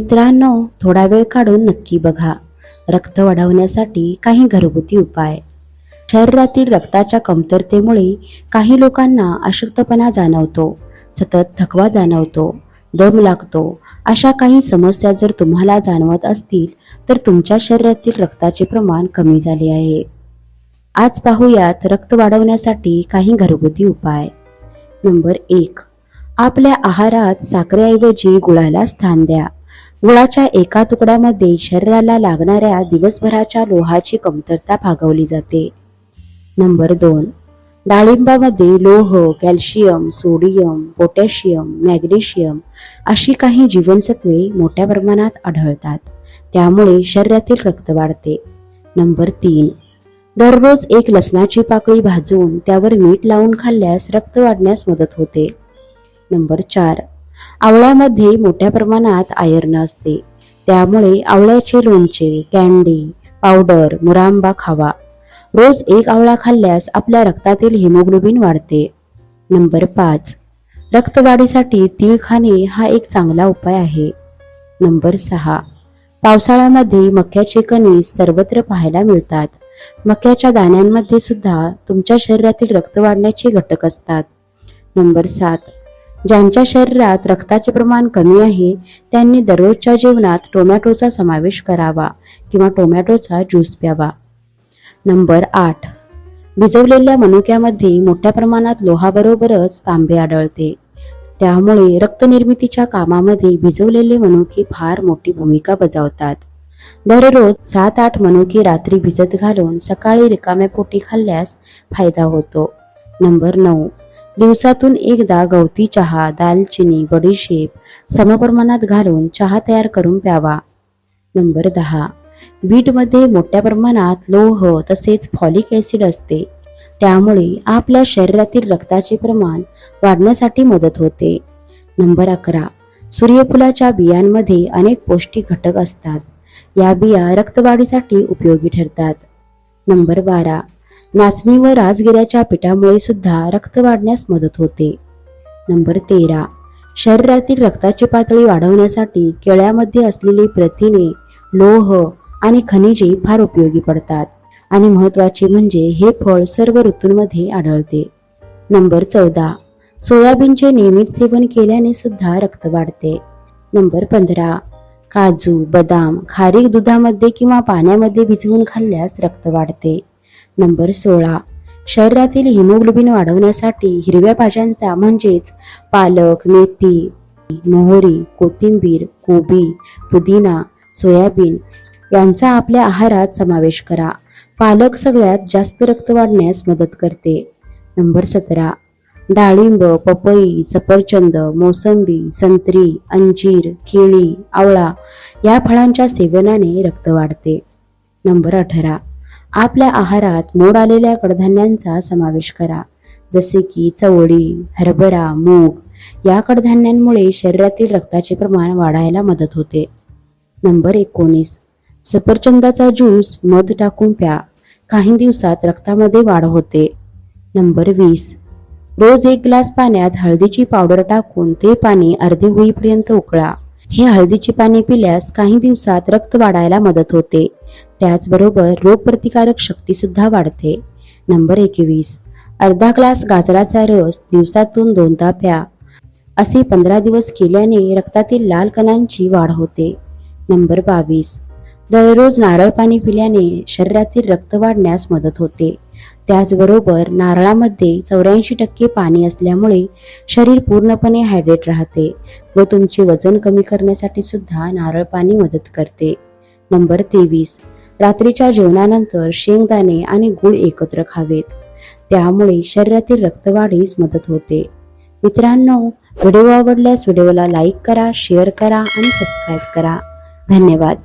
मित्रांनो थोडा वेळ काढून नक्की बघा. रक्त वाढवण्यासाठी काही घरगुती उपाय. शरीरातील रक्ताच्या कमतरतेमुळे काही लोकांना अशक्तपणा जाणवतो सतत थकवा जाणवतो दम लागतो. अशा काही समस्या जर तुम्हाला जाणवत असतील तर तुमच्या शरीरातील रक्ताचे प्रमाण कमी झाले आहे. आज पाहूयात रक्त वाढवण्यासाठी काही घरगुती उपाय. नंबर एक आपल्या आहारात साखरेऐवजी गुळाला स्थान द्या. गुळाच्या एका तुकड्यामध्ये शरीराला लागणाऱ्या दिवसभराच्या लोहाची कमतरता भागवली जाते. नंबर दोन. डाळिंबामध्ये लोह कॅल्शियम सोडियम पोटॅशियम मॅग्नेशियम अशी काही जीवनसत्वे मोठ्या प्रमाणात आढळतात. त्यामुळे शरीरातील रक्त वाढते. नंबर तीन. दररोज एक लसणाची पाकळी भाजून त्यावर मीठ लावून खाल्ल्यास रक्त वाढण्यास मदत होते. नंबर चार. आवळ्यामध्ये मोठ्या प्रमाणात आयर्न असते. त्यामुळे आवळ्याचे लोणचे कॅन्डी पावडर मुरांबा खावा. रोज एक आवळा खाल्ल्यास आपल्या रक्तातील हिमोग्लोबिन वाढते. नंबर पाच रक्तवाढीसाठी तीळ खाणे हा एक चांगला उपाय आहे. नंबर सहा पावसाळ्यामध्ये मक्याचे कणी सर्वत्र पाहायला मिळतात. मक्याच्या दाण्यांमध्ये सुद्धा तुमच्या शरीरातील रक्त वाढण्याचे घटक असतात. नंबर सात ज्यांच्या शरीरात रक्ताचे प्रमाण कमी आहे त्यांनी दररोजच्या जीवनात टोमॅटोचा समावेश करावा किंवा टोमॅटोचा ज्यूस प्यावा. नंबर आठ. भिजवलेल्या मनुक्यामध्ये मोठ्या प्रमाणात लोहाबरोबरच तांबे आढळते. त्यामुळे रक्तनिर्मितीच्या कामामध्ये भिजवलेले मनुके फार मोठी भूमिका बजावतात. दररोज सात आठ मनुके रात्री भिजत घालून सकाळी रिकाम्या पोटी खाल्ल्यास फायदा होतो. नंबर नऊ. दिवसातून एकदा गवती चहा दालचिनी बडीशेप समप्रमाणात घालून चहा तयार करून प्यावा. नंबर दहा. बीटमध्ये मोठ्या प्रमाणात लोह तसेच फॉलिक ॲसिड असते. त्यामुळे आपल्या शरीरातील रक्ताचे प्रमाण वाढण्यासाठी मदत होते. नंबर अकरा. सूर्यफुलाच्या बियांमध्ये अनेक पौष्टिक घटक असतात. या बिया रक्तवाढीसाठी उपयोगी ठरतात. नंबर बारा. नाचणी व राजगिऱ्याच्या पिठामुळे सुद्धा रक्त वाढण्यास मदत होते. नंबर तेरा. शरीरातील रक्ताची पातळी वाढवण्यासाठी केळ्यामध्ये असलेली प्रथिने लोह आणि खनिजे फार उपयोगी पडतात आणि महत्त्वाचे म्हणजे हे फळ सर्व ऋतूंमध्ये आढळते. नंबर चौदा. सोयाबीनचे नियमित सेवन केल्याने सुद्धा रक्त वाढते. नंबर पंधरा. काजू बदाम खारीक दुधामध्ये किंवा पाण्यामध्ये भिजवून खाल्ल्यास रक्त वाढते. नंबर सोळा. शरीरातील हिमोग्लोबिन वाढवण्यासाठी हिरव्या भाज्यांचा म्हणजेच पालक मेथी मोहरी कोथिंबीर कोबी पुदिना सोयाबीन यांचा आपल्या आहारात समावेश करा. पालक सगळ्यात जास्त रक्त वाढण्यास मदत करते. नंबर सतरा. डाळिंब पपई सफरचंद मोसंबी संत्री अंजीर केळी आवळा या फळांच्या सेवनाने रक्त वाढते. नंबर अठरा. आपल्या आहारात मोड आलेल्या कडधान्यांचा समावेश करा. जसे की चवळी हरभरा मूग या कडधान्यांमुळे शरीरातील रक्ताचे प्रमाण वाढायला मदत होते. नंबर एकोणीस. सफरचंदाचा ज्यूस मध टाकून प्या. काही दिवसात रक्तामध्ये वाढ होते. नंबर वीस. रोज एक ग्लास पाण्यात हळदीची पावडर टाकून ते पाणी अर्धे होईपर्यंत उकळा. हे हळदीची पाणी पिल्यास काही दिवसात रक्त वाढायला मदत होते. त्याचबरोबर रोगप्रतिकारक शक्ती सुद्धा वाढते. नंबर एकवीस. अर्धा ग्लास गाजराचा रस दिवसातून दोनदा प्या असे पंधरा दिवस केल्याने रक्तातील लाल कणांची वाढ होते. नंबर बावीस. दररोज नारळ पाणी पिल्याने शरीरातील रक्त वाढण्यास मदत होते. त्याचबरोबर नारळामध्ये चौऱ्याऐंशी टक्के पाणी असल्यामुळे शरीर पूर्णपणे हायड्रेट राहते व तुमचे वजन कमी करण्यासाठी सुद्धा नारळ पाणी मदत करते. नंबर तेवीस. रात्रीच्या जेवणानंतर शेंगदाणे आणि गुळ एकत्र खावेत. त्यामुळे शरीरातील रक्तवाढीस मदत होते. मित्रांनो व्हिडिओ आवडल्यास व्हिडिओला लाईक करा शेअर करा आणि सबस्क्राईब करा. धन्यवाद.